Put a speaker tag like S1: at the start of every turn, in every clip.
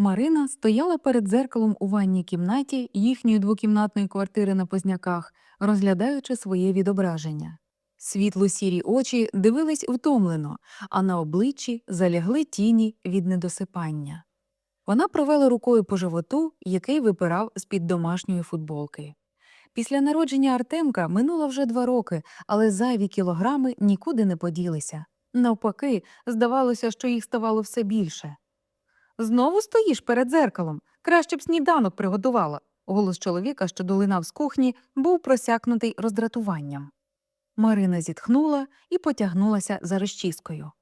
S1: Марина стояла перед дзеркалом у ванній кімнаті їхньої двокімнатної квартири на Позняках, розглядаючи своє відображення. Світло сірі очі дивились втомлено, а на обличчі залягли тіні від недосипання. Вона провела рукою по животу, який випирав з-під домашньої футболки. Після народження Артемка минуло вже два роки, але зайві кілограми нікуди не поділися. Навпаки, здавалося, що їх ставало все більше. Знову стоїш перед дзеркалом. Краще б сніданок приготувала. Голос чоловіка, що долинав з кухні, був просякнутий роздратуванням. Марина зітхнула і потягнулася за розчіскою.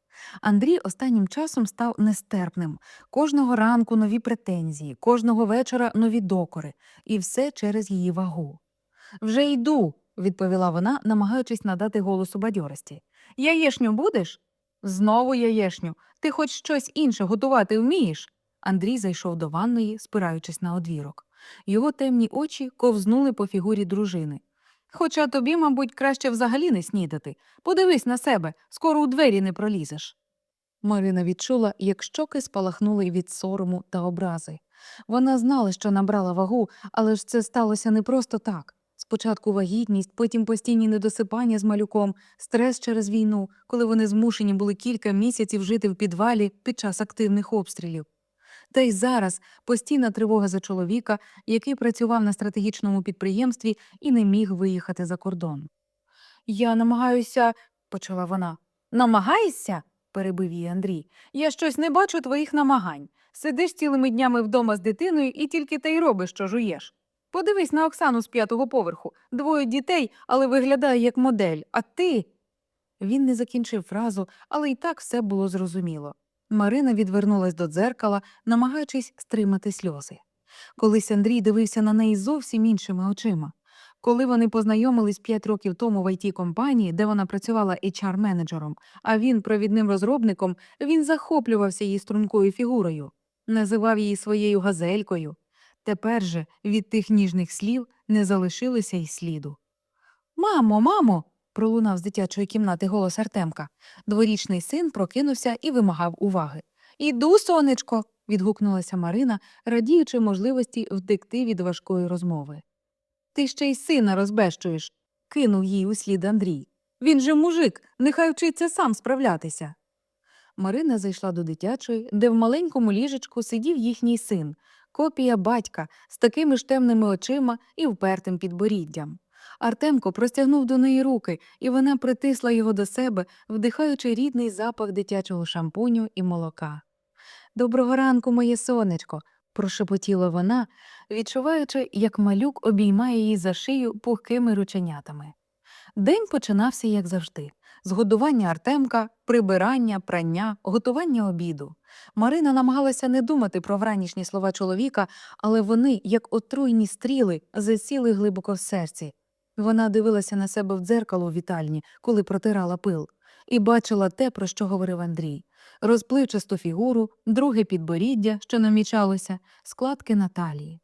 S1: Андрій останнім часом став нестерпним. Кожного ранку нові претензії, кожного вечора нові докори, і все через її вагу. Вже йду, відповіла вона, намагаючись надати голосу бадьорості. Яєшню будеш? Знову яєшню. Ти хоч щось інше готувати вмієш? Андрій зайшов до ванної, спираючись на одвірок. Його темні очі ковзнули по фігурі дружини. Хоча тобі, мабуть, краще взагалі не снідати. Подивись на себе, скоро у двері не пролізеш. Марина відчула, як щоки спалахнули від сорому та образи. Вона знала, що набрала вагу, але ж це сталося не просто так. Спочатку вагітність, потім постійні недосипання з малюком, стрес через війну, коли вони змушені були кілька місяців жити в підвалі під час активних обстрілів. Та й зараз постійна тривога за чоловіка, який працював на стратегічному підприємстві і не міг виїхати за кордон. Я намагаюся, почала вона. Намагаєшся? перебив її Андрій. Я щось не бачу твоїх намагань. Сидиш цілими днями вдома з дитиною і тільки те й робиш, що жуєш. Подивись на Оксану з п'ятого поверху. Двоє дітей, але виглядає як модель. А ти. Він не закінчив фразу, але й так все було зрозуміло. Марина відвернулась до дзеркала, намагаючись стримати сльози. Колись Андрій дивився на неї зовсім іншими очима. Коли вони познайомились п'ять років тому в it компанії, де вона працювала HR-менеджером, а він провідним розробником, він захоплювався її стрункою фігурою, називав її своєю газелькою. Тепер же від тих ніжних слів не залишилося й сліду. Мамо, мамо. пролунав з дитячої кімнати голос Артемка. Дворічний син прокинувся і вимагав уваги. Іду, сонечко. відгукнулася Марина, радіючи можливості втекти від важкої розмови. Ти ще й сина розбещуєш, кинув їй услід Андрій. Він же мужик, нехай вчиться сам справлятися. Марина зайшла до дитячої, де в маленькому ліжечку сидів їхній син, копія батька з такими ж темними очима і впертим підборіддям. Артемко простягнув до неї руки, і вона притисла його до себе, вдихаючи рідний запах дитячого шампуню і молока. Доброго ранку, моє сонечко, прошепотіла вона, відчуваючи, як малюк обіймає її за шию пухкими рученятами. День починався, як завжди, з годування Артемка, прибирання, прання, готування обіду. Марина намагалася не думати про вранішні слова чоловіка, але вони, як отруйні стріли, засіли глибоко в серці. Вона дивилася на себе в дзеркало в вітальні, коли протирала пил, і бачила те, про що говорив Андрій розпливчасту фігуру, друге підборіддя, що намічалося, складки на талії.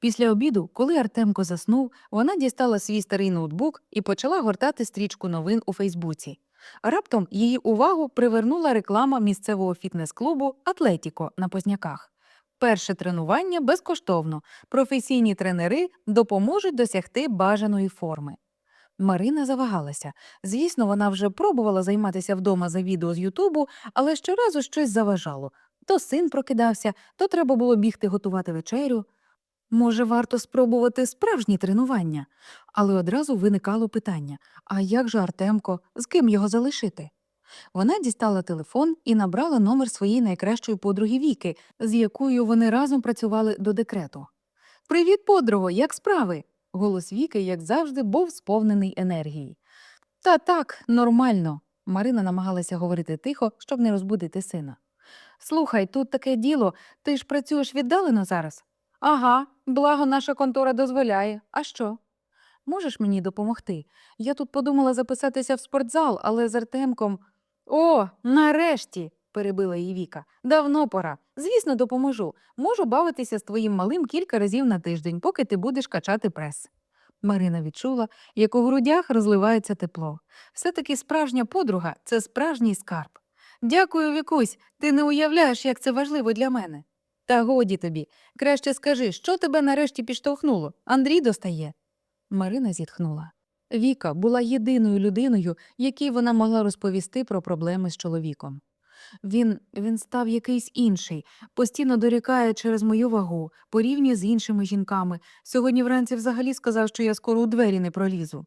S1: Після обіду, коли Артемко заснув, вона дістала свій старий ноутбук і почала гортати стрічку новин у Фейсбуці. Раптом її увагу привернула реклама місцевого фітнес-клубу Атлетіко на Позняках. Перше тренування безкоштовно. Професійні тренери допоможуть досягти бажаної форми. Марина завагалася. Звісно, вона вже пробувала займатися вдома за відео з Ютубу, але щоразу щось заважало. То син прокидався, то треба було бігти готувати вечерю. Може, варто спробувати справжні тренування, але одразу виникало питання а як же Артемко, з ким його залишити? Вона дістала телефон і набрала номер своєї найкращої подруги Віки, з якою вони разом працювали до декрету. Привіт, подруго, як справи? Голос Віки, як завжди, був сповнений енергії. Та так, нормально. Марина намагалася говорити тихо, щоб не розбудити сина. Слухай, тут таке діло, ти ж працюєш віддалено зараз? Ага, благо наша контора дозволяє. А що? Можеш мені допомогти? Я тут подумала записатися в спортзал, але з Артемком. О, нарешті, перебила її Віка. Давно пора. Звісно, допоможу. Можу бавитися з твоїм малим кілька разів на тиждень, поки ти будеш качати прес. Марина відчула, як у грудях розливається тепло. Все таки справжня подруга це справжній скарб. Дякую, Вікусь, ти не уявляєш, як це важливо для мене. Та годі тобі. Краще скажи, що тебе нарешті підштовхнуло? Андрій достає. Марина зітхнула. Віка була єдиною людиною, якій вона могла розповісти про проблеми з чоловіком. Він, він став якийсь інший, постійно дорікає через мою вагу, порівнює з іншими жінками. Сьогодні вранці взагалі сказав, що я скоро у двері не пролізу.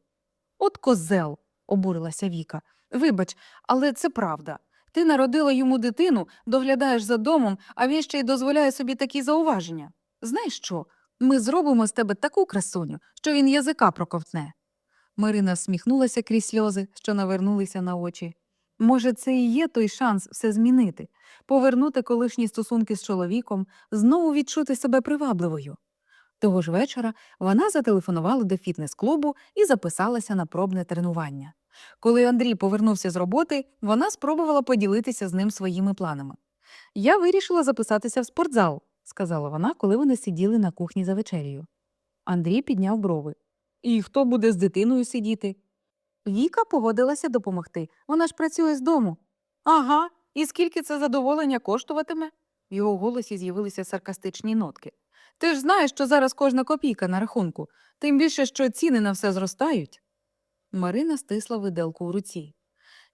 S1: От козел, обурилася Віка. Вибач, але це правда. Ти народила йому дитину, доглядаєш за домом, а він ще й дозволяє собі такі зауваження. Знаєш що? Ми зробимо з тебе таку красуню, що він язика проковтне. Марина всміхнулася крізь сльози, що навернулися на очі. Може, це і є той шанс все змінити, повернути колишні стосунки з чоловіком, знову відчути себе привабливою. Того ж вечора вона зателефонувала до фітнес-клубу і записалася на пробне тренування. Коли Андрій повернувся з роботи, вона спробувала поділитися з ним своїми планами. Я вирішила записатися в спортзал, сказала вона, коли вони сиділи на кухні за вечерею. Андрій підняв брови. І хто буде з дитиною сидіти? Віка погодилася допомогти. Вона ж працює з дому. Ага, і скільки це задоволення коштуватиме? В його голосі з'явилися саркастичні нотки. Ти ж знаєш, що зараз кожна копійка на рахунку, тим більше, що ціни на все зростають. Марина стисла виделку у руці.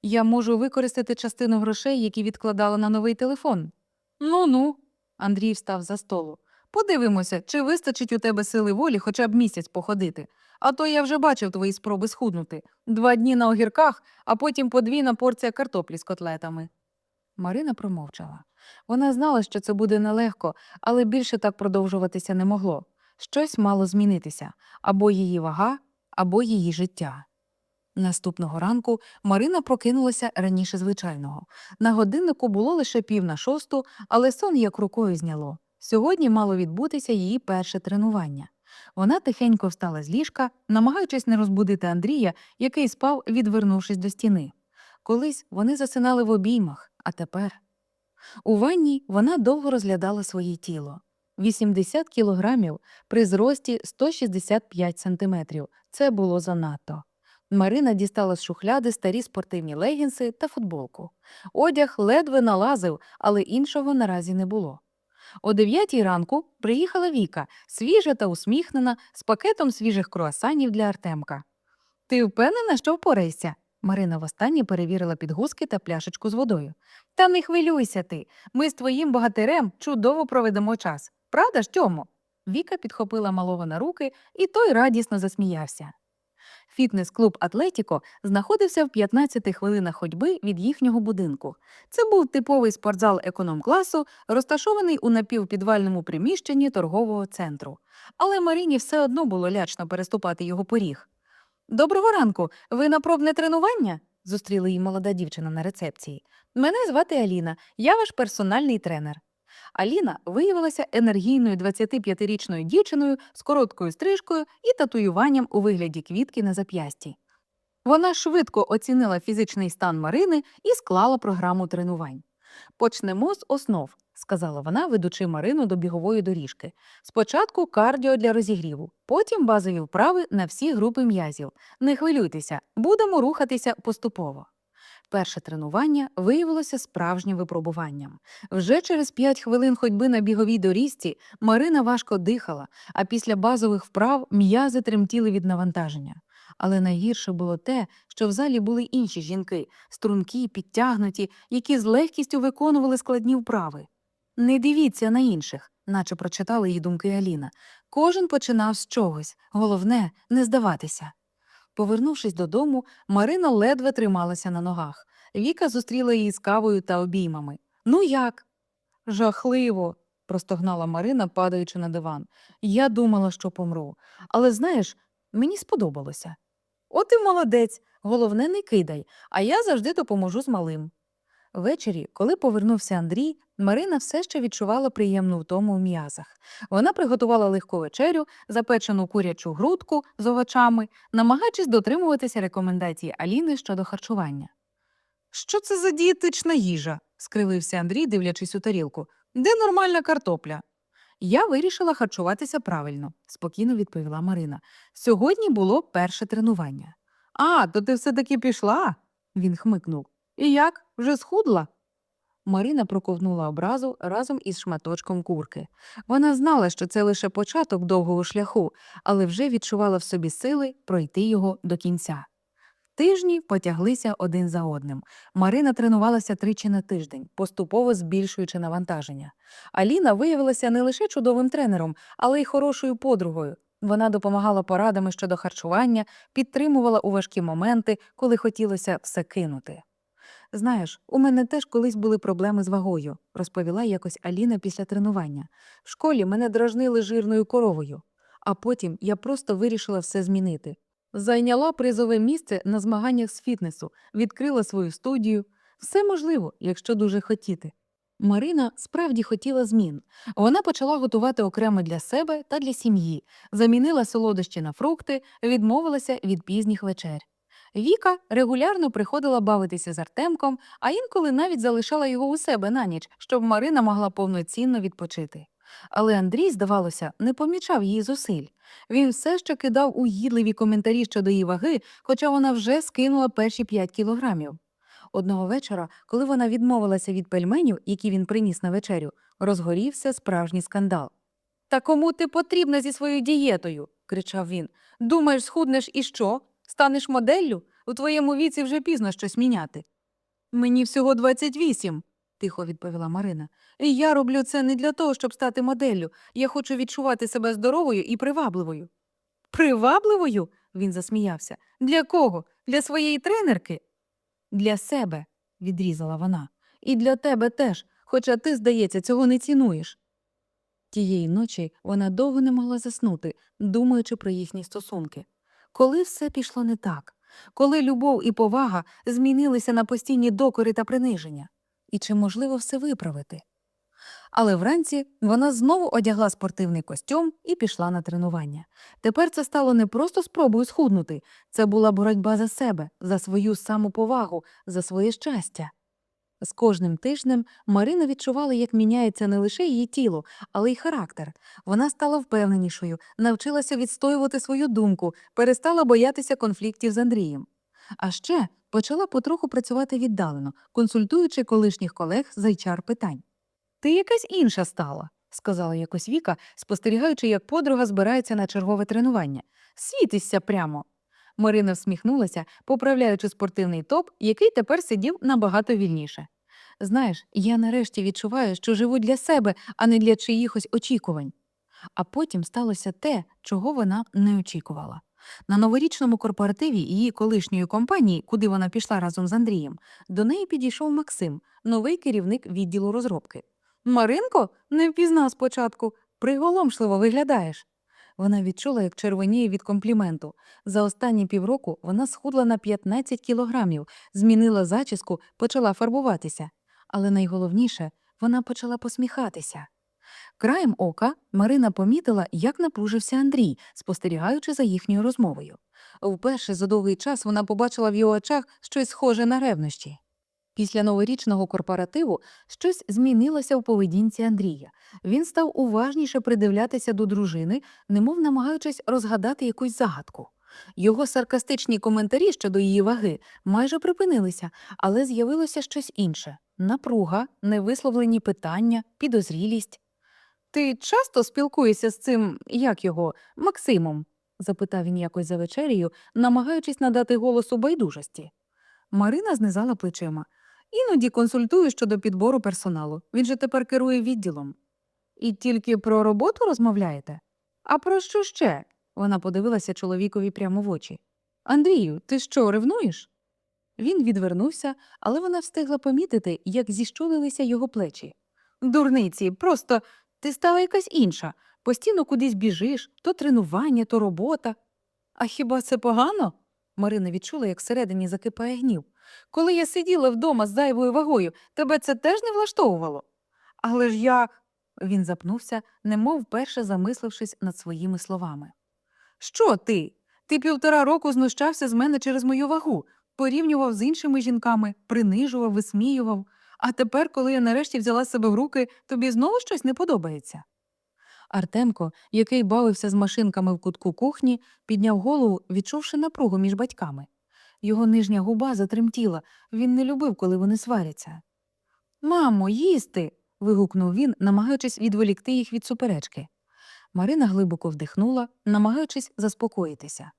S1: Я можу використати частину грошей, які відкладала на новий телефон. Ну ну. Андрій встав за столу. Подивимося, чи вистачить у тебе сили волі хоча б місяць походити. А то я вже бачив твої спроби схуднути. Два дні на огірках, а потім подвійна порція картоплі з котлетами. Марина промовчала. Вона знала, що це буде нелегко, але більше так продовжуватися не могло. Щось мало змінитися або її вага, або її життя. Наступного ранку Марина прокинулася раніше звичайного. На годиннику було лише пів на шосту, але сон як рукою зняло. Сьогодні мало відбутися її перше тренування. Вона тихенько встала з ліжка, намагаючись не розбудити Андрія, який спав, відвернувшись до стіни. Колись вони засинали в обіймах, а тепер. У ванній вона довго розглядала своє тіло. 80 кілограмів при зрості 165 сантиметрів. Це було занадто. Марина дістала з шухляди старі спортивні легінси та футболку. Одяг ледве налазив, але іншого наразі не було. О дев'ятій ранку приїхала Віка, свіжа та усміхнена, з пакетом свіжих круасанів для Артемка. Ти впевнена, що впораєшся? Марина востаннє перевірила підгузки та пляшечку з водою. Та не хвилюйся ти. Ми з твоїм богатирем чудово проведемо час. Правда ж, Тьомо? Віка підхопила малого на руки, і той радісно засміявся. Фітнес-клуб Атлетіко знаходився в 15 хвилинах ходьби від їхнього будинку. Це був типовий спортзал економ-класу, розташований у напівпідвальному приміщенні торгового центру. Але Марині все одно було лячно переступати його поріг. Доброго ранку. Ви на пробне тренування? зустріла її молода дівчина на рецепції. Мене звати Аліна, я ваш персональний тренер. Аліна виявилася енергійною 25-річною дівчиною з короткою стрижкою і татуюванням у вигляді квітки на зап'ясті. Вона швидко оцінила фізичний стан Марини і склала програму тренувань. Почнемо з основ, сказала вона, ведучи Марину до бігової доріжки. Спочатку кардіо для розігріву, потім базові вправи на всі групи м'язів. Не хвилюйтеся, будемо рухатися поступово. Перше тренування виявилося справжнім випробуванням. Вже через п'ять хвилин ходьби на біговій доріжці Марина важко дихала, а після базових вправ м'язи тремтіли від навантаження. Але найгірше було те, що в залі були інші жінки, стрункі, підтягнуті, які з легкістю виконували складні вправи. Не дивіться на інших, наче прочитала її думки Аліна. Кожен починав з чогось. Головне не здаватися. Повернувшись додому, Марина ледве трималася на ногах. Віка зустріла її з кавою та обіймами. Ну як? Жахливо, простогнала Марина, падаючи на диван. Я думала, що помру. Але знаєш, мені сподобалося. От і молодець, головне, не кидай, а я завжди допоможу з малим. Ввечері, коли повернувся Андрій, Марина все ще відчувала приємну втому в м'язах. Вона приготувала легку вечерю, запечену курячу грудку з овочами, намагаючись дотримуватися рекомендацій Аліни щодо харчування. Що це за дієтична їжа? скривився Андрій, дивлячись у тарілку. Де нормальна картопля? Я вирішила харчуватися правильно, спокійно відповіла Марина. Сьогодні було перше тренування. А, то ти все таки пішла? Він хмикнув. І як? Вже схудла? Марина проковнула образу разом із шматочком курки. Вона знала, що це лише початок довгого шляху, але вже відчувала в собі сили пройти його до кінця. Тижні потяглися один за одним. Марина тренувалася тричі на тиждень, поступово збільшуючи навантаження. Аліна виявилася не лише чудовим тренером, але й хорошою подругою. Вона допомагала порадами щодо харчування, підтримувала у важкі моменти, коли хотілося все кинути. Знаєш, у мене теж колись були проблеми з вагою, розповіла якось Аліна після тренування. В школі мене дражнили жирною коровою, а потім я просто вирішила все змінити. Зайняла призове місце на змаганнях з фітнесу, відкрила свою студію. Все можливо, якщо дуже хотіти. Марина справді хотіла змін. Вона почала готувати окремо для себе та для сім'ї, замінила солодощі на фрукти, відмовилася від пізніх вечер. Віка регулярно приходила бавитися з Артемком, а інколи навіть залишала його у себе на ніч, щоб Марина могла повноцінно відпочити. Але Андрій, здавалося, не помічав її зусиль. Він все ще кидав угідливі коментарі щодо її ваги, хоча вона вже скинула перші 5 кілограмів. Одного вечора, коли вона відмовилася від пельменів, які він приніс на вечерю, розгорівся справжній скандал. Та кому ти потрібна зі своєю дієтою? кричав він. Думаєш, схуднеш і що? Станеш моделлю? У твоєму віці вже пізно щось міняти. Мені всього 28, тихо відповіла Марина. І я роблю це не для того, щоб стати моделлю. Я хочу відчувати себе здоровою і привабливою. Привабливою? він засміявся. Для кого? Для своєї тренерки? Для себе, відрізала вона. І для тебе теж, хоча ти, здається, цього не цінуєш. Тієї ночі вона довго не могла заснути, думаючи про їхні стосунки. Коли все пішло не так, коли любов і повага змінилися на постійні докори та приниження, і чи можливо все виправити? Але вранці вона знову одягла спортивний костюм і пішла на тренування. Тепер це стало не просто спробою схуднути, це була боротьба за себе, за свою самоповагу, за своє щастя. З кожним тижнем Марина відчувала, як міняється не лише її тіло, але й характер. Вона стала впевненішою, навчилася відстоювати свою думку, перестала боятися конфліктів з Андрієм. А ще почала потроху працювати віддалено, консультуючи колишніх колег з HR питань. Ти якась інша стала, сказала якось Віка, спостерігаючи, як подруга збирається на чергове тренування. Світишся прямо. Марина всміхнулася, поправляючи спортивний топ, який тепер сидів набагато вільніше. Знаєш, я нарешті відчуваю, що живу для себе, а не для чиїхось очікувань. А потім сталося те, чого вона не очікувала. На новорічному корпоративі її колишньої компанії, куди вона пішла разом з Андрієм, до неї підійшов Максим, новий керівник відділу розробки. Маринко, не впізнав спочатку, приголомшливо виглядаєш. Вона відчула, як червоніє від компліменту. За останні півроку вона схудла на 15 кілограмів, змінила зачіску, почала фарбуватися. Але найголовніше, вона почала посміхатися. Краєм ока Марина помітила, як напружився Андрій, спостерігаючи за їхньою розмовою. Вперше за довгий час вона побачила в його очах щось схоже на ревнощі. Після новорічного корпоративу щось змінилося в поведінці Андрія. Він став уважніше придивлятися до дружини, немов намагаючись розгадати якусь загадку. Його саркастичні коментарі щодо її ваги майже припинилися, але з'явилося щось інше напруга, невисловлені питання, підозрілість. Ти часто спілкуєшся з цим, як його, Максимом? запитав він якось за вечерею, намагаючись надати голосу байдужості. Марина знизала плечима. Іноді консультую щодо підбору персоналу. Він же тепер керує відділом. І тільки про роботу розмовляєте? А про що ще? Вона подивилася чоловікові прямо в очі. Андрію, ти що, ревнуєш? Він відвернувся, але вона встигла помітити, як зіщулилися його плечі. Дурниці, просто ти стала якась інша. Постійно кудись біжиш, то тренування, то робота. А хіба це погано? Марина відчула, як всередині закипає гнів. Коли я сиділа вдома з зайвою вагою, тебе це теж не влаштовувало. Але ж я. Він запнувся, немов вперше замислившись над своїми словами. Що ти? Ти півтора року знущався з мене через мою вагу, порівнював з іншими жінками, принижував, висміював. А тепер, коли я нарешті взяла себе в руки, тобі знову щось не подобається. Артемко, який бавився з машинками в кутку кухні, підняв голову, відчувши напругу між батьками. Його нижня губа затремтіла, він не любив, коли вони сваряться. Мамо, їсти. вигукнув він, намагаючись відволікти їх від суперечки. Марина глибоко вдихнула, намагаючись заспокоїтися.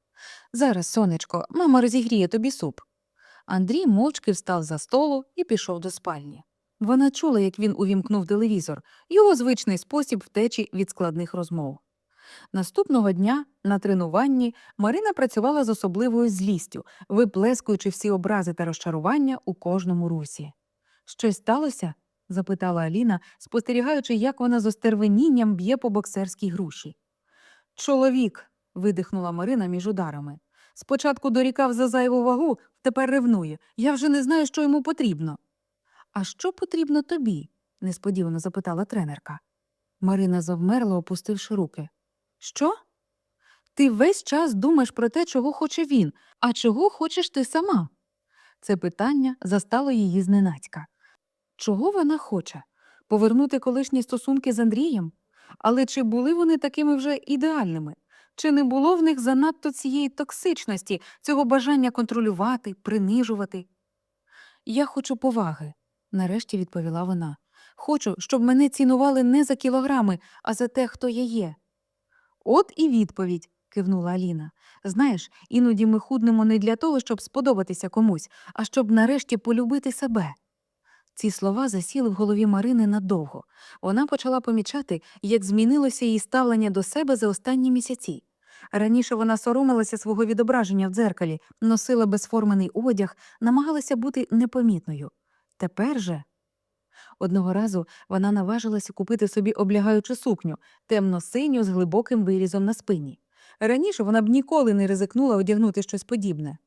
S1: Зараз, сонечко, мама розігріє тобі суп. Андрій мовчки встав за столу і пішов до спальні. Вона чула, як він увімкнув телевізор, його звичний спосіб втечі від складних розмов. Наступного дня на тренуванні Марина працювала з особливою злістю, виплескуючи всі образи та розчарування у кожному русі. Щось сталося? запитала Аліна, спостерігаючи, як вона з остервенінням б'є по боксерській груші. Чоловік. видихнула Марина між ударами. Спочатку дорікав за зайву вагу, тепер ревнує. Я вже не знаю, що йому потрібно. А що потрібно тобі? несподівано запитала тренерка. Марина завмерла, опустивши руки. Що? Ти весь час думаєш про те, чого хоче він, а чого хочеш ти сама? Це питання застало її зненацька. Чого вона хоче? Повернути колишні стосунки з Андрієм? Але чи були вони такими вже ідеальними? Чи не було в них занадто цієї токсичності, цього бажання контролювати, принижувати? Я хочу поваги, нарешті відповіла вона. Хочу, щоб мене цінували не за кілограми, а за те, хто я є. От і відповідь, кивнула Аліна. Знаєш, іноді ми худнемо не для того, щоб сподобатися комусь, а щоб нарешті полюбити себе. Ці слова засіли в голові Марини надовго. Вона почала помічати, як змінилося її ставлення до себе за останні місяці. Раніше вона соромилася свого відображення в дзеркалі, носила безформений одяг, намагалася бути непомітною. Тепер же. Одного разу вона наважилася купити собі облягаючу сукню, темно-синю з глибоким вирізом на спині. Раніше вона б ніколи не ризикнула одягнути щось подібне.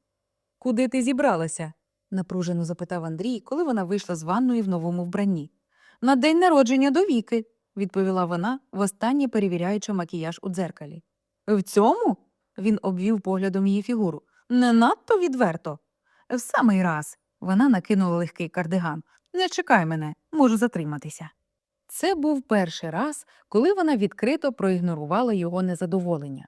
S1: Куди ти зібралася? напружено запитав Андрій, коли вона вийшла з ванної в новому вбранні. На день народження до віки, відповіла вона, востаннє перевіряючи макіяж у дзеркалі. В цьому? він обвів поглядом її фігуру. Не надто відверто. В самий раз. Вона накинула легкий кардиган. Не чекай мене, можу затриматися. Це був перший раз, коли вона відкрито проігнорувала його незадоволення.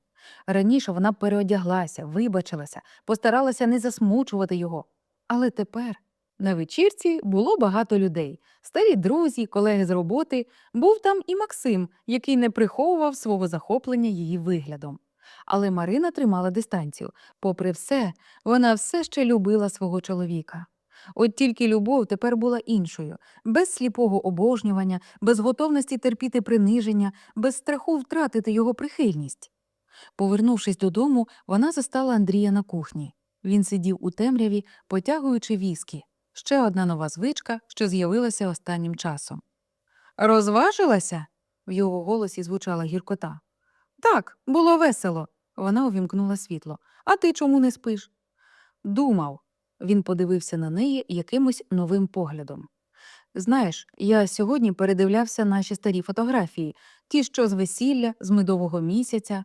S1: Раніше вона переодяглася, вибачилася, постаралася не засмучувати його. Але тепер на вечірці було багато людей старі друзі, колеги з роботи. Був там і Максим, який не приховував свого захоплення її виглядом. Але Марина тримала дистанцію. Попри все, вона все ще любила свого чоловіка. От тільки любов тепер була іншою, без сліпого обожнювання, без готовності терпіти приниження, без страху втратити його прихильність. Повернувшись додому, вона застала Андрія на кухні. Він сидів у темряві, потягуючи віскі. Ще одна нова звичка, що з'явилася останнім часом. Розважилася? в його голосі звучала гіркота. Так, було весело. Вона увімкнула світло. А ти чому не спиш? Думав. Він подивився на неї якимось новим поглядом. Знаєш, я сьогодні передивлявся наші старі фотографії, ті, що з весілля, з медового місяця.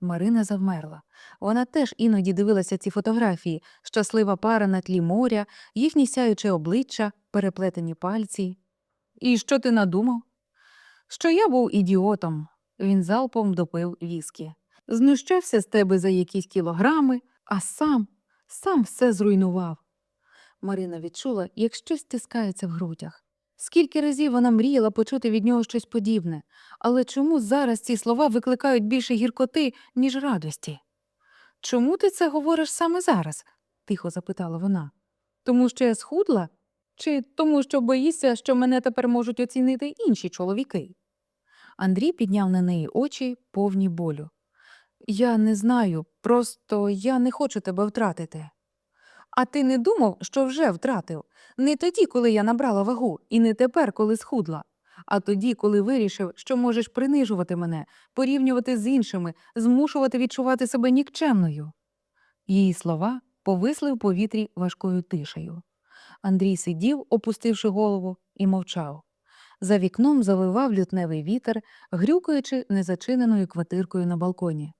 S1: Марина завмерла. Вона теж іноді дивилася ці фотографії щаслива пара на тлі моря, їхні сяюче обличчя, переплетені пальці. І що ти надумав? Що я був ідіотом. Він залпом допив віскі. Знущався з тебе за якісь кілограми, а сам, сам все зруйнував. Марина відчула, як щось стискається в грудях. Скільки разів вона мріяла почути від нього щось подібне, але чому зараз ці слова викликають більше гіркоти, ніж радості? Чому ти це говориш саме зараз? тихо запитала вона. Тому що я схудла? Чи тому, що боїшся, що мене тепер можуть оцінити інші чоловіки? Андрій підняв на неї очі, повні болю. Я не знаю, просто я не хочу тебе втратити. А ти не думав, що вже втратив? Не тоді, коли я набрала вагу, і не тепер, коли схудла, а тоді, коли вирішив, що можеш принижувати мене, порівнювати з іншими, змушувати відчувати себе нікчемною. Її слова повисли в повітрі важкою тишею. Андрій сидів, опустивши голову, і мовчав. За вікном завивав лютневий вітер, грюкаючи незачиненою квартиркою на балконі.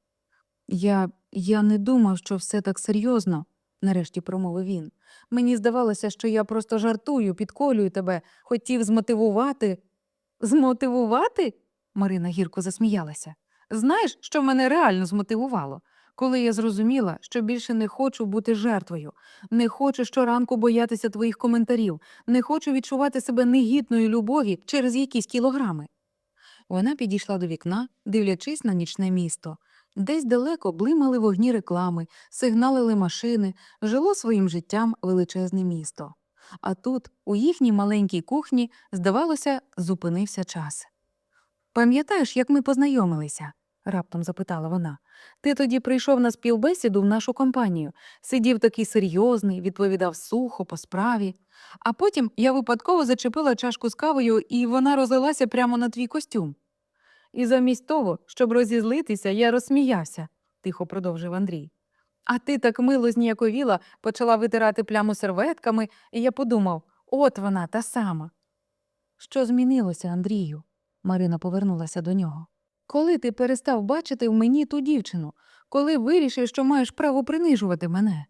S1: Я, я не думав, що все так серйозно, нарешті промовив він. Мені здавалося, що я просто жартую, підколюю тебе, хотів змотивувати. Змотивувати? Марина гірко засміялася. Знаєш, що мене реально змотивувало? коли я зрозуміла, що більше не хочу бути жертвою, не хочу щоранку боятися твоїх коментарів, не хочу відчувати себе негідною любові через якісь кілограми. Вона підійшла до вікна, дивлячись на нічне місто. Десь далеко блимали вогні реклами, сигналили машини, жило своїм життям величезне місто. А тут, у їхній маленькій кухні, здавалося, зупинився час. Пам'ятаєш, як ми познайомилися? раптом запитала вона. Ти тоді прийшов на співбесіду в нашу компанію, сидів такий серйозний, відповідав сухо, по справі. А потім я випадково зачепила чашку з кавою, і вона розлилася прямо на твій костюм. І замість того, щоб розізлитися, я розсміявся, тихо продовжив Андрій. А ти так мило зніяковіла, почала витирати пляму серветками, і я подумав от вона та сама. Що змінилося, Андрію? Марина повернулася до нього. Коли ти перестав бачити в мені ту дівчину, коли вирішив, що маєш право принижувати мене?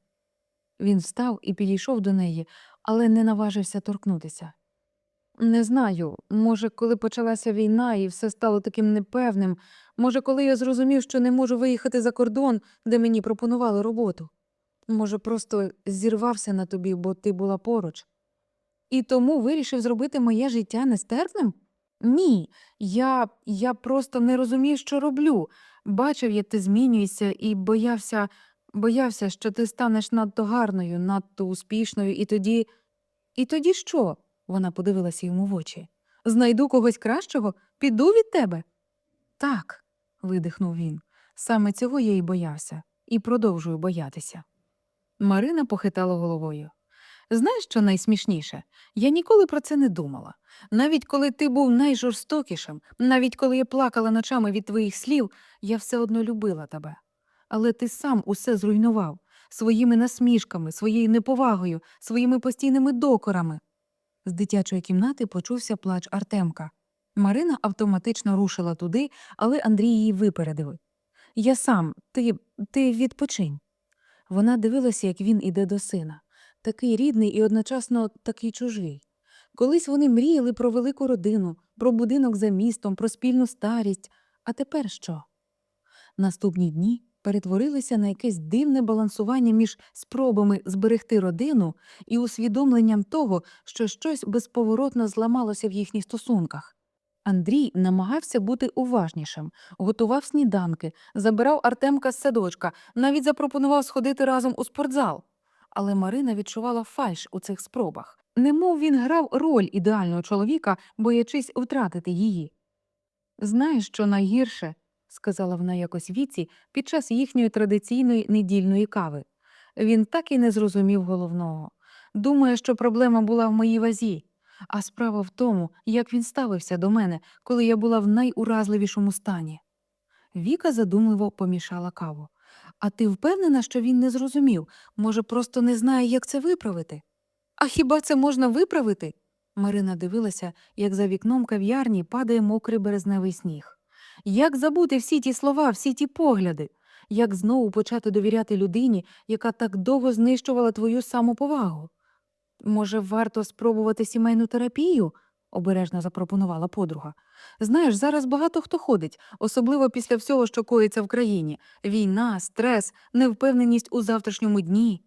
S1: Він встав і підійшов до неї, але не наважився торкнутися. Не знаю, може, коли почалася війна і все стало таким непевним, може, коли я зрозумів, що не можу виїхати за кордон, де мені пропонували роботу. Може, просто зірвався на тобі, бо ти була поруч. І тому вирішив зробити моє життя нестерпним? Ні, я, я просто не розумів, що роблю. Бачив, як ти змінюєшся, і боявся, боявся, що ти станеш надто гарною, надто успішною, і тоді. І тоді що? Вона подивилася йому в очі. Знайду когось кращого, піду від тебе. Так, видихнув він. Саме цього я й боявся, і продовжую боятися. Марина похитала головою. Знаєш, що найсмішніше? Я ніколи про це не думала. Навіть коли ти був найжорстокішим, навіть коли я плакала ночами від твоїх слів, я все одно любила тебе. Але ти сам усе зруйнував своїми насмішками, своєю неповагою, своїми постійними докорами. З дитячої кімнати почувся плач Артемка. Марина автоматично рушила туди, але Андрій її випередив. Я сам, ти, ти відпочинь. Вона дивилася, як він іде до сина, такий рідний і одночасно такий чужий. Колись вони мріяли про велику родину, про будинок за містом, про спільну старість. А тепер що? Наступні дні перетворилися на якесь дивне балансування між спробами зберегти родину і усвідомленням того, що щось безповоротно зламалося в їхніх стосунках. Андрій намагався бути уважнішим, готував сніданки, забирав Артемка з садочка, навіть запропонував сходити разом у спортзал. Але Марина відчувала фальш у цих спробах. Немов він грав роль ідеального чоловіка, боячись втратити її. Знаєш, що найгірше, сказала вона якось віці під час їхньої традиційної недільної кави. Він так і не зрозумів головного. Думає, що проблема була в моїй вазі, а справа в тому, як він ставився до мене, коли я була в найуразливішому стані. Віка задумливо помішала каву. А ти впевнена, що він не зрозумів, може, просто не знає, як це виправити? А хіба це можна виправити? Марина дивилася, як за вікном кав'ярні падає мокрий березневий сніг. Як забути всі ті слова, всі ті погляди? Як знову почати довіряти людині, яка так довго знищувала твою самоповагу? Може, варто спробувати сімейну терапію? обережно запропонувала подруга. Знаєш, зараз багато хто ходить, особливо після всього, що коїться в країні війна, стрес, невпевненість у завтрашньому дні.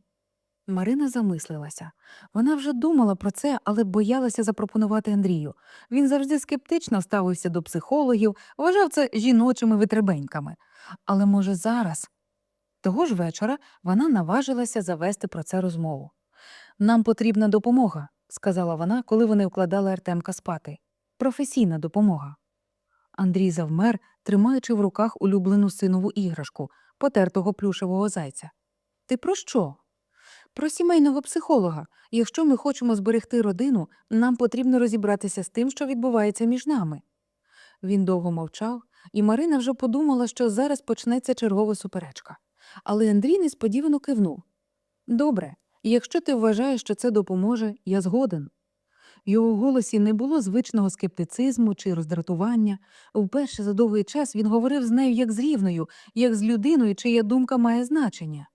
S1: Марина замислилася. Вона вже думала про це, але боялася запропонувати Андрію. Він завжди скептично ставився до психологів, вважав це жіночими витребеньками. Але, може, зараз. Того ж вечора вона наважилася завести про це розмову. Нам потрібна допомога, сказала вона, коли вони вкладали Артемка спати. Професійна допомога. Андрій завмер, тримаючи в руках улюблену синову іграшку, потертого плюшевого зайця. Ти про що? Про сімейного психолога. Якщо ми хочемо зберегти родину, нам потрібно розібратися з тим, що відбувається між нами. Він довго мовчав, і Марина вже подумала, що зараз почнеться чергова суперечка. Але Андрій несподівано кивнув Добре, якщо ти вважаєш, що це допоможе, я згоден. Його голосі не було звичного скептицизму чи роздратування. Вперше за довгий час він говорив з нею як з рівною, як з людиною, чия думка має значення.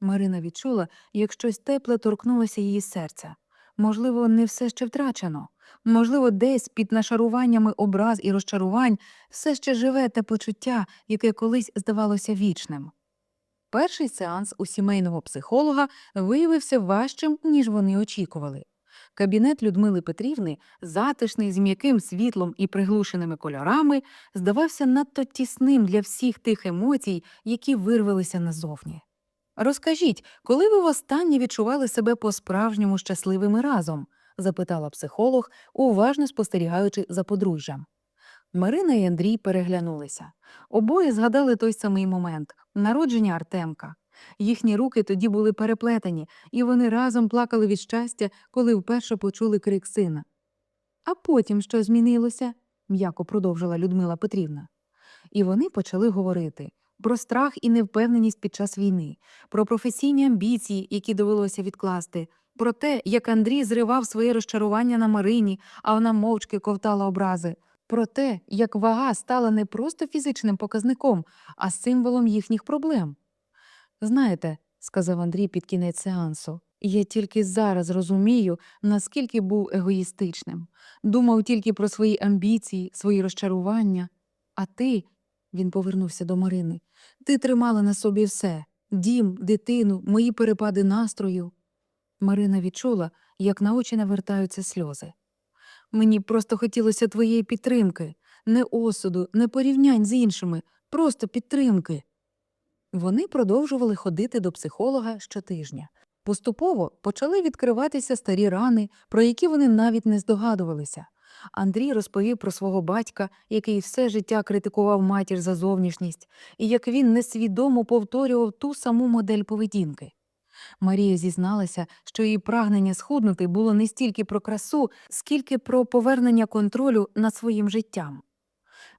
S1: Марина відчула, як щось тепле торкнулося її серця. Можливо, не все ще втрачено. Можливо, десь під нашаруваннями образ і розчарувань все ще живе те почуття, яке колись здавалося вічним. Перший сеанс у сімейного психолога виявився важчим, ніж вони очікували. Кабінет Людмили Петрівни, затишний з м'яким світлом і приглушеними кольорами, здавався надто тісним для всіх тих емоцій, які вирвалися назовні. Розкажіть, коли ви востаннє відчували себе по-справжньому щасливими разом? запитала психолог, уважно спостерігаючи за подружжям. Марина і Андрій переглянулися. Обоє згадали той самий момент народження Артемка. Їхні руки тоді були переплетені, і вони разом плакали від щастя, коли вперше почули крик сина. А потім що змінилося? м'яко продовжила Людмила Петрівна. І вони почали говорити про страх і невпевненість під час війни, про професійні амбіції, які довелося відкласти, про те, як Андрій зривав своє розчарування на Марині, а вона мовчки ковтала образи, про те, як вага стала не просто фізичним показником, а символом їхніх проблем. Знаєте, сказав Андрій під кінець сеансу, я тільки зараз розумію, наскільки був егоїстичним. Думав тільки про свої амбіції, свої розчарування. А ти, він повернувся до Марини, ти тримала на собі все дім, дитину, мої перепади настрою. Марина відчула, як на очі навертаються сльози. Мені просто хотілося твоєї підтримки, не осуду, не порівнянь з іншими, просто підтримки. Вони продовжували ходити до психолога щотижня. Поступово почали відкриватися старі рани, про які вони навіть не здогадувалися. Андрій розповів про свого батька, який все життя критикував матір за зовнішність, і як він несвідомо повторював ту саму модель поведінки. Марія зізналася, що її прагнення схуднути було не стільки про красу, скільки про повернення контролю над своїм життям.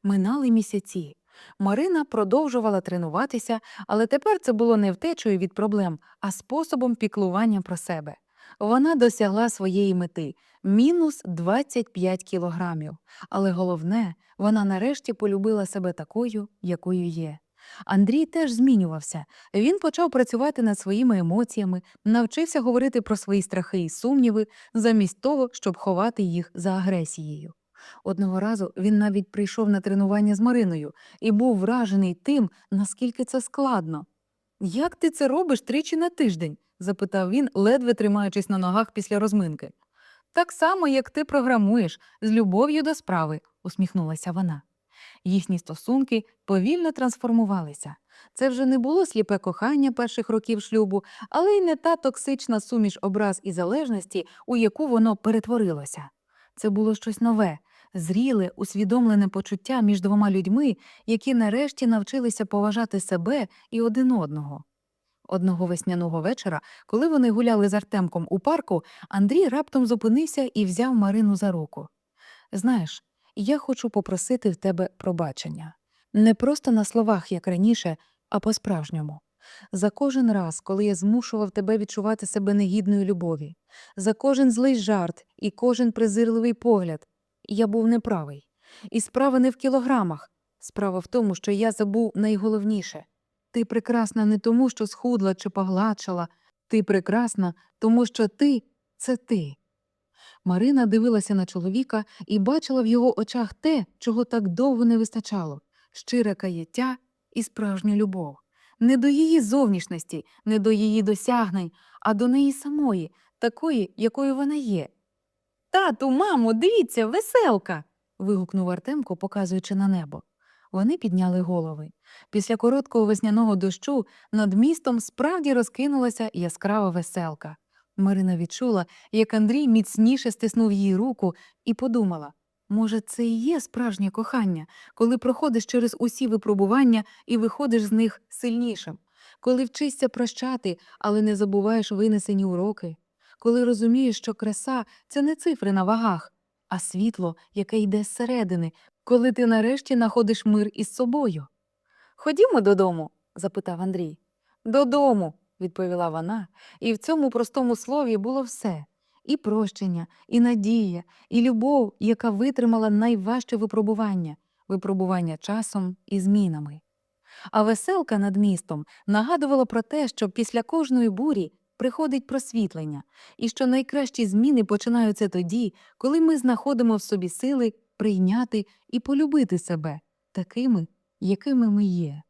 S1: Минали місяці. Марина продовжувала тренуватися, але тепер це було не втечею від проблем, а способом піклування про себе. Вона досягла своєї мети мінус 25 кілограмів. Але головне, вона нарешті полюбила себе такою, якою є. Андрій теж змінювався. Він почав працювати над своїми емоціями, навчився говорити про свої страхи і сумніви, замість того, щоб ховати їх за агресією. Одного разу він навіть прийшов на тренування з Мариною і був вражений тим, наскільки це складно. Як ти це робиш тричі на тиждень? Запитав він, ледве тримаючись на ногах після розминки. Так само, як ти програмуєш, з любов'ю до справи, усміхнулася вона. Їхні стосунки повільно трансформувалися. Це вже не було сліпе кохання перших років шлюбу, але й не та токсична суміш образ і залежності, у яку воно перетворилося. Це було щось нове, зріле, усвідомлене почуття між двома людьми, які нарешті навчилися поважати себе і один одного. Одного весняного вечора, коли вони гуляли з Артемком у парку, Андрій раптом зупинився і взяв Марину за руку. Знаєш, я хочу попросити в тебе пробачення. Не просто на словах, як раніше, а по-справжньому. За кожен раз, коли я змушував тебе відчувати себе негідною любові, за кожен злий жарт і кожен презирливий погляд, я був неправий. І справа не в кілограмах. Справа в тому, що я забув найголовніше. Ти прекрасна не тому, що схудла чи погладшала, ти прекрасна, тому що ти це ти. Марина дивилася на чоловіка і бачила в його очах те, чого так довго не вистачало щире каяття і справжню любов. Не до її зовнішності, не до її досягнень, а до неї самої, такої, якою вона є. Тату, мамо, дивіться, веселка. вигукнув Артемко, показуючи на небо. Вони підняли голови. Після короткого весняного дощу над містом справді розкинулася яскрава веселка. Марина відчула, як Андрій міцніше стиснув її руку, і подумала може, це і є справжнє кохання, коли проходиш через усі випробування і виходиш з них сильнішим, коли вчишся прощати, але не забуваєш винесені уроки, коли розумієш, що краса це не цифри на вагах, а світло, яке йде зсередини, коли ти нарешті знаходиш мир із собою. Ходімо додому? запитав Андрій. Додому, відповіла вона, і в цьому простому слові було все і прощення, і надія, і любов, яка витримала найважче випробування випробування часом і змінами. А веселка над містом нагадувала про те, що після кожної бурі приходить просвітлення, і що найкращі зміни починаються тоді, коли ми знаходимо в собі сили прийняти і полюбити себе такими, якими ми є.